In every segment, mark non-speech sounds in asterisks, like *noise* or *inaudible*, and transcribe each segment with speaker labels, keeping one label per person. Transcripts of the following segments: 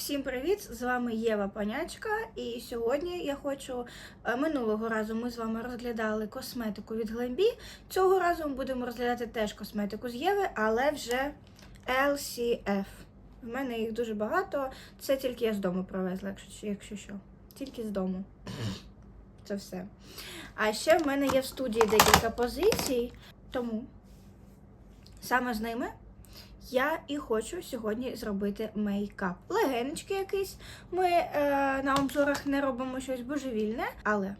Speaker 1: Всім привіт! З вами Єва Панячка, і сьогодні я хочу. е, Минулого разу ми з вами розглядали косметику від Glambi. Цього разу ми будемо розглядати теж косметику з Єви, але вже LCF. В мене їх дуже багато. Це тільки я з дому привезла, якщо, якщо що. Тільки з дому. *clears throat* Це все. А ще в мене є в студії декілька позицій, тому саме з ними я і хочу сьогодні зробити мейкап. Легенечки якийсь. Ми е, на обзорах не робимо щось божевільне, але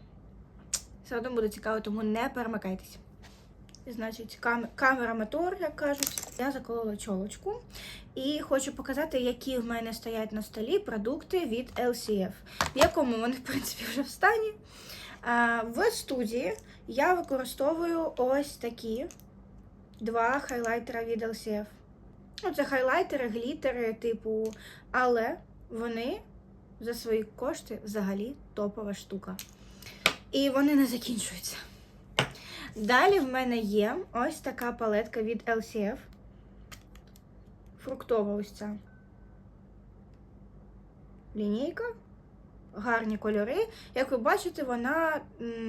Speaker 1: все одно буде цікаво, тому не перемикайтесь. Значить, кам- камера мотор, як кажуть. Я заколола чолочку і хочу показати, які в мене стоять на столі продукти від LCF, в якому вони, *laughs* в принципі, вже в стані. А, в студії я використовую ось такі два хайлайтера від LCF. Ну, це хайлайтери, глітери, типу, але вони за свої кошти взагалі топова штука. І вони не закінчуються. Далі в мене є ось така палетка від LCF. Фруктова ось ця. Лінійка. Гарні кольори. Як ви бачите, вона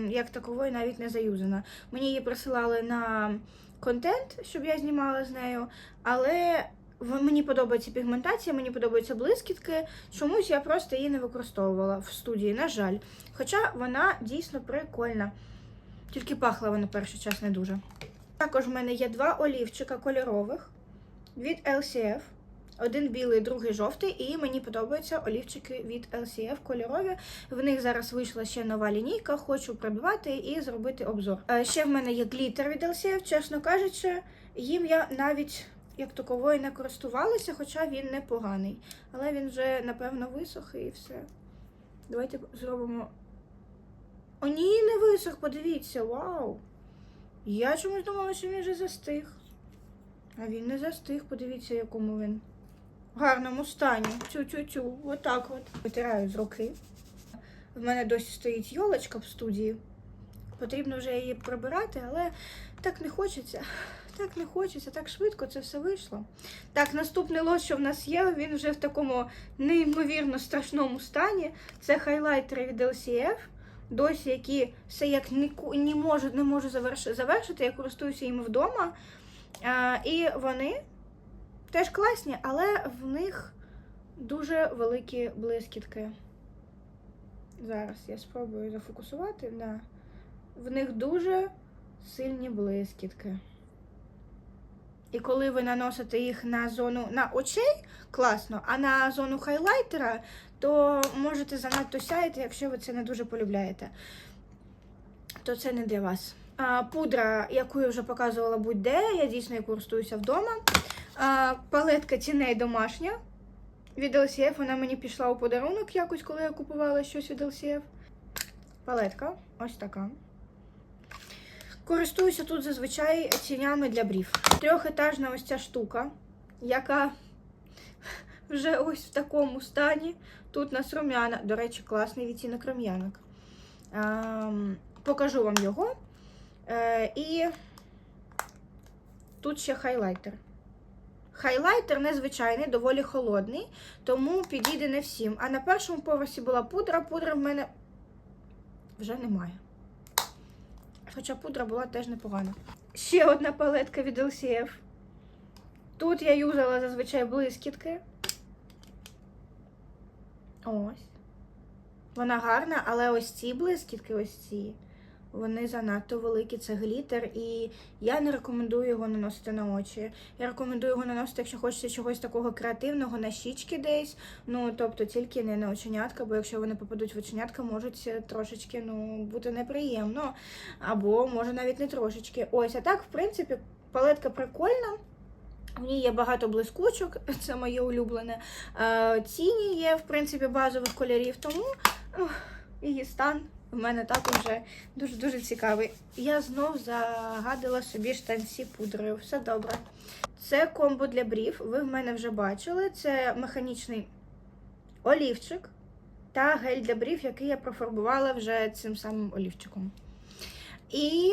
Speaker 1: як таковою навіть не заюзана. Мені її присилали на контент, щоб я знімала з нею, але мені подобається пігментація, мені подобаються блискітки. Чомусь я просто її не використовувала в студії, на жаль. Хоча вона дійсно прикольна. Тільки пахла вона перший час не дуже. Також в мене є два олівчика кольорових від LCF. Один білий, другий жовтий, і мені подобаються олівчики від LCF кольорові. В них зараз вийшла ще нова лінійка, хочу придбати і зробити обзор. Е, Ще в мене є глітер від LCF, чесно кажучи, їм я навіть як таковою не користувалася, хоча він непоганий. Але він вже, напевно, висох і все. Давайте зробимо. О, ні, не висох, подивіться, вау! Я чомусь думала, що він вже застиг. А він не застиг, подивіться, якому він. В гарному стані. Тю-тю-тю. Отак от. Витираю з руки. В мене досі стоїть йолочка в студії. Потрібно вже її прибирати, але так не хочеться. Так не хочеться, так швидко це все вийшло. Так, наступний лот, що в нас є, він вже в такому неймовірно страшному стані. Це хайлайтери від LCF. Досі, які все як ніку- не можу, не можу заверш- завершити. Я користуюся їм вдома. А, і вони теж класні, але в них дуже великі блискітки. Зараз я спробую зафокусувати. Да. В них дуже сильні блискітки. І коли ви наносите їх на зону на очей, класно, а на зону хайлайтера, то можете занадто сяяти, якщо ви це не дуже полюбляєте. То це не для вас. А, пудра, яку я вже показувала будь-де, я дійсно користуюся вдома. А, палетка тіней домашня від LCF. Вона мені пішла у подарунок якось, коли я купувала щось від LCF. Палетка ось така. Користуюся тут зазвичай тінями для брів. Трьохетажна ось ця штука, яка вже ось в такому стані. Тут у нас рум'яна. До речі, класний відтінок рум'янок. Покажу вам його. Е, і тут ще хайлайтер. Хайлайтер незвичайний, доволі холодний, тому підійде не всім. А на першому поверсі була пудра. Пудра в мене вже немає. Хоча пудра була теж непогана. Ще одна палетка від LCF. Тут я юзала зазвичай блискітки. Ось. Вона гарна, але ось ці блискітки, ось ці, вони занадто великі, це глітер, і я не рекомендую його наносити на очі. Я рекомендую його наносити, якщо хочеться чогось такого креативного на щічки десь. Ну, тобто тільки не на оченятка, бо якщо вони попадуть в оченятка, можуть е, трошечки ну, бути неприємно. Або може навіть не трошечки. Ось, а так, в принципі, палетка прикольна. В ній є багато блискучок, *laughs* це моє улюблене. Е, Тіні є, в принципі, базових кольорів, тому її стан в мене також вже дуже-дуже цікавий. Я знов загадила собі штанці пудрою. Все добре. Це комбо для брів. Ви в мене вже бачили. Це механічний олівчик та гель для брів, який я профарбувала вже цим самим олівчиком. І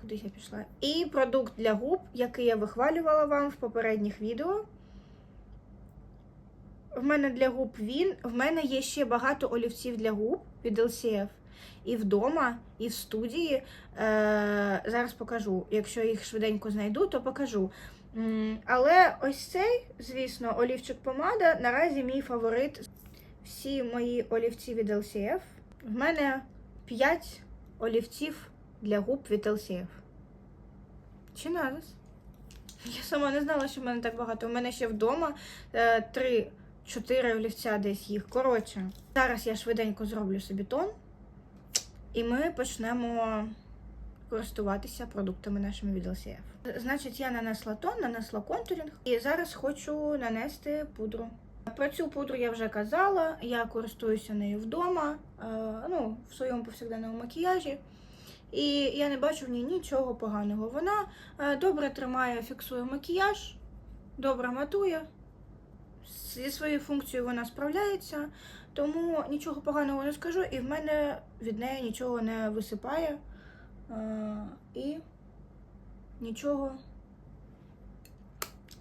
Speaker 1: кудись я пішла. І продукт для губ, який я вихвалювала вам в попередніх відео. В мене для губ він. В мене є ще багато олівців для губ від LCF. І вдома, і в студії. Е, зараз покажу. Якщо їх швиденько знайду, то покажу. Але ось цей, звісно, олівчик помада наразі мій фаворит. Всі мої олівці від LCF. В мене 5 олівців для губ від LCF. Чи нараз? Я сама не знала, що в мене так багато. У мене ще вдома е, три-чотири олівця десь їх. Коротше, зараз я швиденько зроблю собі тон, і ми почнемо користуватися продуктами нашими від LCF. Значить, я нанесла тон, нанесла контурінг, і зараз хочу нанести пудру. Про цю пудру я вже казала, я користуюся нею вдома, е, ну, в своєму повсякденному макіяжі. І я не бачу в ній нічого поганого. Вона е, добре тримає, фіксує макіяж, добре матує. Зі своєю функцією вона справляється, тому нічого поганого не скажу, і в мене від неї нічого не висипає. Е, І нічого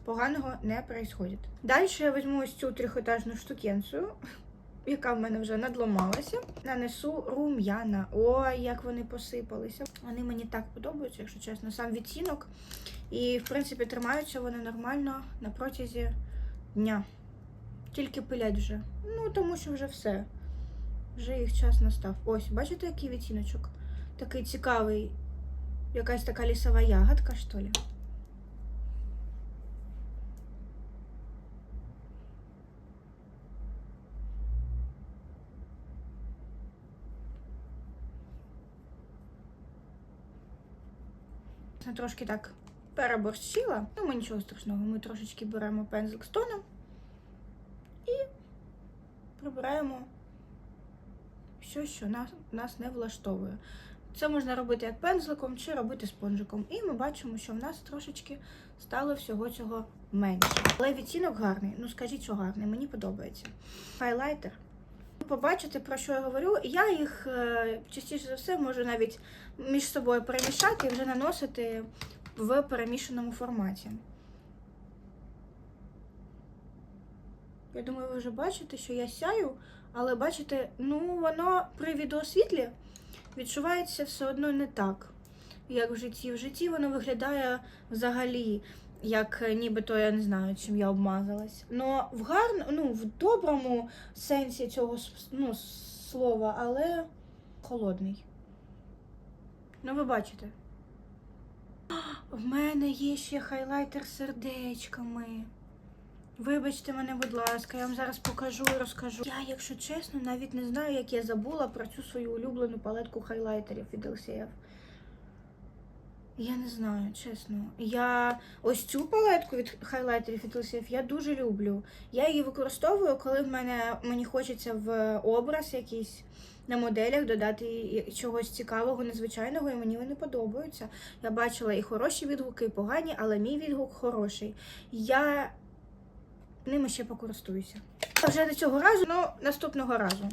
Speaker 1: поганого не происходит. Далі я візьму ось цю трьохетажну штукенцію, *laughs* яка в мене вже надломалася. Нанесу рум'яна. Ой, як вони посипалися. Вони мені так подобаються, якщо чесно, сам відтінок. І, в принципі, тримаються вони нормально на протязі дня. Тільки пилять вже. Ну, тому що вже все. Вже їх час настав. Ось, бачите, який відтіночок? Такий цікавий. Якась така лісова ягодка, що ли? Трошки так переборщила. Ну, ми нічого страшного. Ми трошечки беремо пензлик з тоном і прибираємо щось, що нас, нас не влаштовує. Це можна робити як пензликом чи робити спонжиком. І ми бачимо, що в нас трошечки стало всього цього менше. Але відтінок гарний. Ну скажіть, що гарний, мені подобається. Хайлайтер. Побачите, про що я говорю. Я їх е, частіше за все можу навіть між собою перемішати і вже наносити в перемішаному форматі. Я думаю, ви вже бачите, що я сяю, але бачите, ну воно при відеосвітлі відчувається все одно не так, як в житті. В житті воно виглядає взагалі, як нібито я не знаю, чим я обмазалась. Но в гарно, ну, в доброму сенсі цього ну, слова, але холодний. Ну, ви бачите. В мене є ще хайлайтер з сердечками. Вибачте мене, будь ласка, я вам зараз покажу і розкажу. Я, якщо чесно, навіть не знаю, як я забула про цю свою улюблену палетку хайлайтерів від LCF. Я не знаю, чесно. Я ось цю палетку від хайлайтерів від LCF я дуже люблю. Я її використовую, коли в мене мені хочеться в образ якийсь на моделях додати чогось цікавого, незвичайного, і мені вони подобаються. Я бачила і хороші відгуки, і погані, але мій відгук хороший. Я ними ще покористуюся. Вже не цього разу, ну наступного разу.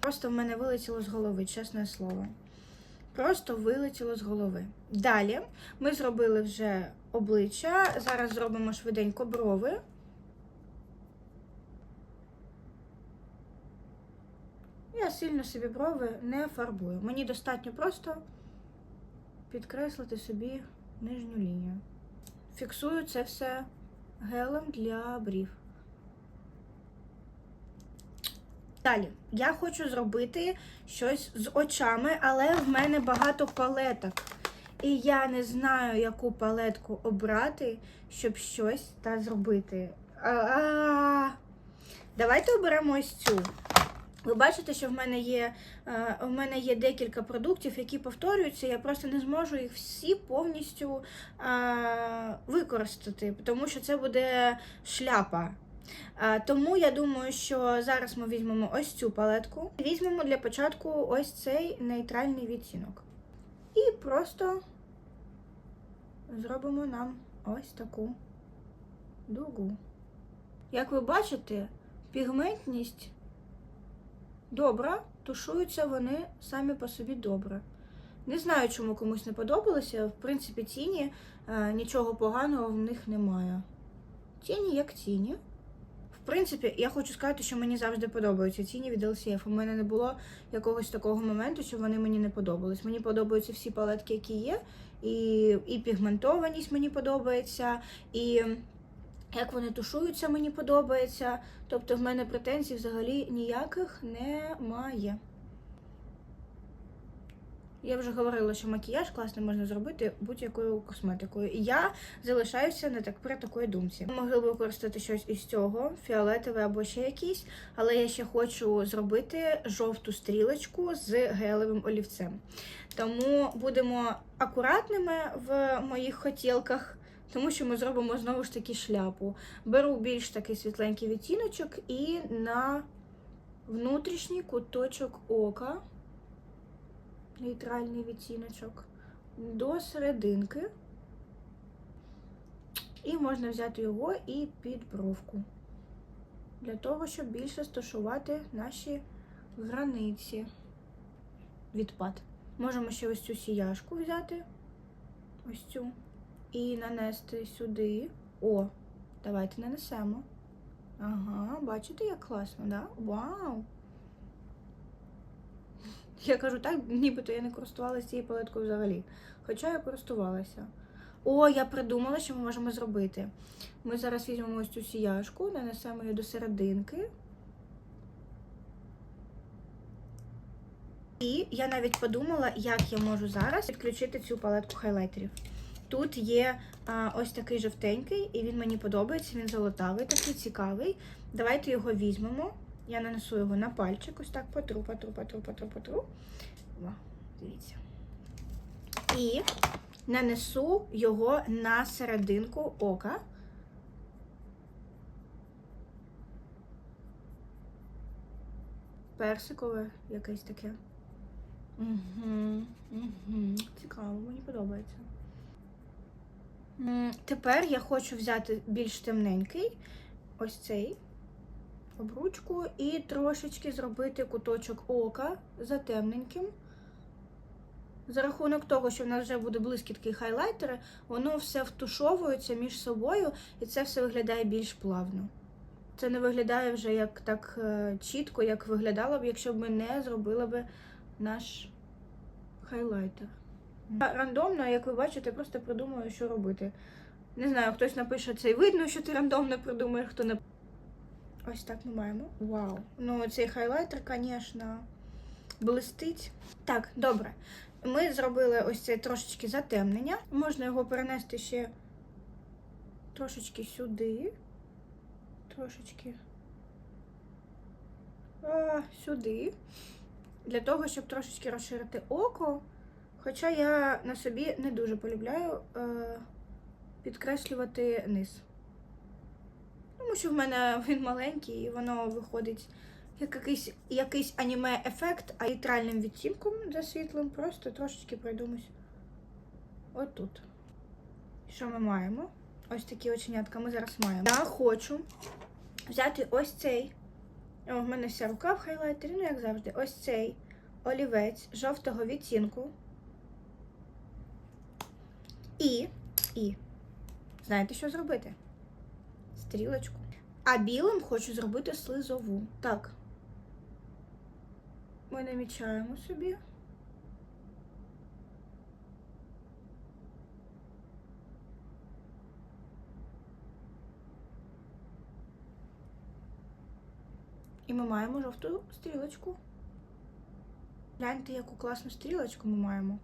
Speaker 1: Просто в мене вилетіло з голови, чесне слово. Просто вилетіло з голови. Далі ми зробили вже обличчя. Зараз зробимо швиденько брови. Я сильно собі брови не фарбую. Мені достатньо просто підкреслити собі нижню лінію. Фіксую це все гелем для брів. Далі, я хочу зробити щось з очами, але в мене багато палеток. І я не знаю, яку палетку обрати, щоб щось та зробити. А-а-а. Давайте оберемо ось цю. Ви бачите, що в мене є е, в мене є декілька продуктів, які повторюються. Я просто не зможу їх всі повністю е, використати, тому що це буде шляпа. Е, Тому я думаю, що зараз ми візьмемо ось цю палетку. Візьмемо для початку ось цей нейтральний відтінок. І просто зробимо нам ось таку дугу. Як ви бачите, пігментність добра, тушуються вони самі по собі добре. Не знаю, чому комусь не подобалося. В принципі, тіні е, нічого поганого в них немає. Тіні як тіні. В принципі, я хочу сказати, що мені завжди подобаються ціні від LCF. У мене не було якогось такого моменту, що вони мені не подобались. Мені подобаються всі палетки, які є, і, і пігментованість мені подобається, і як вони тушуються, мені подобається. Тобто в мене претензій взагалі ніяких немає. Я вже говорила, що макіяж класно можна зробити будь-якою косметикою. І я залишаюся не так при такої думці. Ми могли б використати щось із цього, фіолетове або ще якийсь, але я ще хочу зробити жовту стрілочку з гелевим олівцем. Тому будемо акуратними в моїх хотілках. Тому що ми зробимо знову ж таки шляпу. Беру більш такий світленький відтіночок і на внутрішній куточок ока нейтральний відтіночок до серединки. І можна взяти його і під бровку. Для того, щоб більше стушувати наші границі. Відпад. Можемо ще ось цю сіяшку взяти. Ось цю. І нанести сюди. О, давайте нанесемо. Ага, бачите, як класно, да? Вау! Я кажу так, нібито я не користувалася цією палеткою взагалі. Хоча я користувалася. О, я придумала, що ми можемо зробити. Ми зараз візьмемо ось цю сіяшку, нанесемо її до серединки. І я навіть подумала, як я можу зараз підключити цю палетку хайлайтерів. Тут є а, ось такий жовтенький, і він мені подобається, він золотавий, такий цікавий. Давайте його візьмемо. Я нанесу його на пальчик, ось так потру, потру, потру, потру, потру. О, дивіться. І нанесу його на серединку ока. Персикове якесь таке. Угу, угу. Цікаво, мені подобається. Тепер я хочу взяти більш темненький, ось цей обручку, і трошечки зробити куточок ока затемненьким. За рахунок того, що в нас вже буде блискітки хайлайтери, воно все втушовується між собою, і це все виглядає більш плавно. Це не виглядає вже як так е, чітко, як виглядало б, якщо б ми не зробили б наш хайлайтер. Рандомно, як ви бачите, просто придумую, що робити. Не знаю, хтось напише це і видно, що ти рандомно придумаєш, хто не. Ось так ми маємо. Вау. Ну, цей хайлайтер, звісно, блистить. Так, добре. Ми зробили ось це трошечки затемнення. Можна його перенести ще трошечки сюди. Трошечки. А, сюди. Для того, щоб трошечки розширити око. Хоча я на собі не дуже полюбляю е, підкреслювати низ. Тому що в мене *laughs* він маленький і воно виходить як якийсь, якийсь аніме-ефект, а нейтральним відтінком за світлим просто трошечки пройдумось отут. Що ми маємо? Ось такі оченятка ми зараз маємо. Я хочу взяти ось цей. О, в мене вся рука в хайлайтері, ну як завжди, ось цей олівець жовтого відтінку. І, і, знаєте, що зробити? Стрілочку. А білим хочу зробити слизову. Так. Ми намічаємо собі. І ми маємо жовту стрілочку. Гляньте, яку класну стрілочку ми маємо.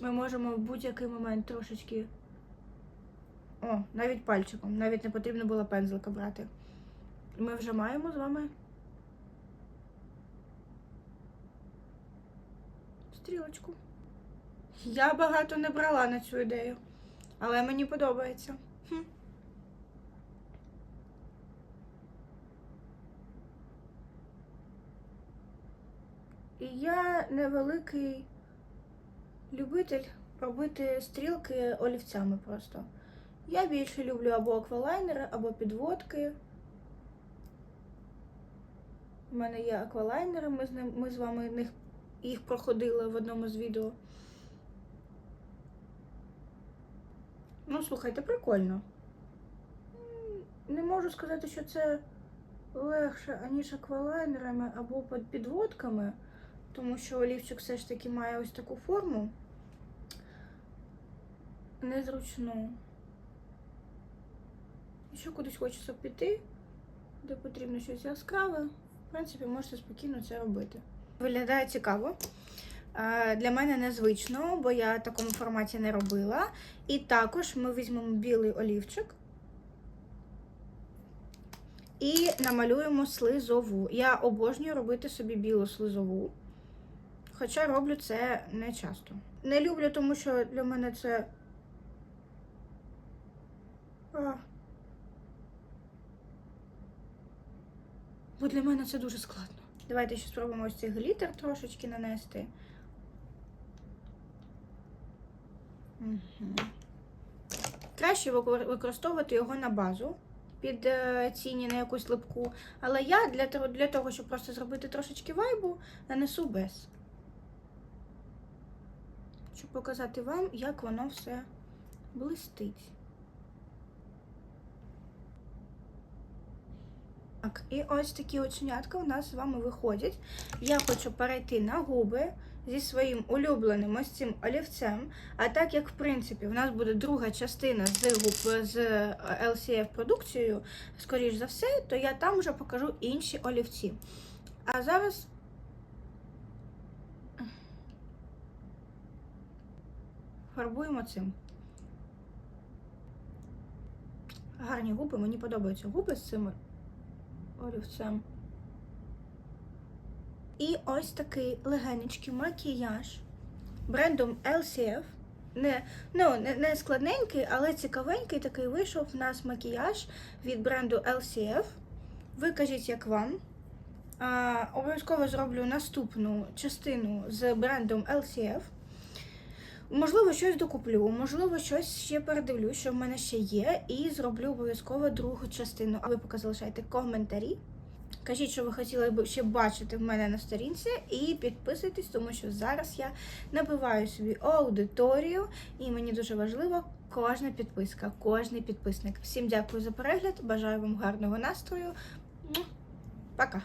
Speaker 1: Ми можемо в будь-який момент трошечки. О, навіть пальчиком. Навіть не потрібно було пензлика брати. Ми вже маємо з вами стрілочку. Я багато не брала на цю ідею, але мені подобається. Хм. І я невеликий любитель робити стрілки олівцями просто. Я більше люблю або аквалайнери, або підводки. У мене є аквалайнери, ми з, ним, ми з вами їх проходили в одному з відео. Ну, слухайте, прикольно. Не можу сказати, що це легше, аніж аквалайнерами або під підводками, тому що олівчик все ж таки має ось таку форму. Незручну. Якщо кудись хочеться піти, де потрібно щось яскраве, в принципі, можете спокійно це робити. Виглядає цікаво. Для мене незвично, бо я такому форматі не робила. І також ми візьмемо білий олівчик і намалюємо слизову. Я обожнюю робити собі білу слизову. Хоча роблю це не часто. Не люблю, тому що для мене це. Бо для мене це дуже складно. Давайте ще спробуємо ось цей глітер трошечки нанести. Угу. Краще використовувати його на базу під е, тіні на якусь липку. Але я для того, для того, щоб просто зробити трошечки вайбу, нанесу без. Щоб показати вам, як воно все блистить. Так, і ось такі оченятка у нас з вами виходять. Я хочу перейти на губи зі своїм улюбленим ось цим олівцем. А так як, в принципі, в нас буде друга частина з губ з LCF продукцією, скоріш за все, то я там вже покажу інші олівці. А зараз. Фарбуємо цим. Гарні губи, мені подобаються губи з цим олівцем. І ось такий легенечкий макіяж брендом LCF. Не, ну, не, не складненький, але цікавенький такий вийшов в нас макіяж від бренду LCF. Ви кажіть, як вам. Обов'язково зроблю наступну частину з брендом LCF. Можливо, щось докуплю, можливо, щось ще передивлю, що в мене ще є, і зроблю обов'язково другу частину. А ви поки залишайте коментарі. Кажіть, що ви хотіли б ще бачити в мене на сторінці, і підписуйтесь, тому що зараз я набиваю собі аудиторію, і мені дуже важлива кожна підписка, кожний підписник. Всім дякую за перегляд, бажаю вам гарного настрою. Пока!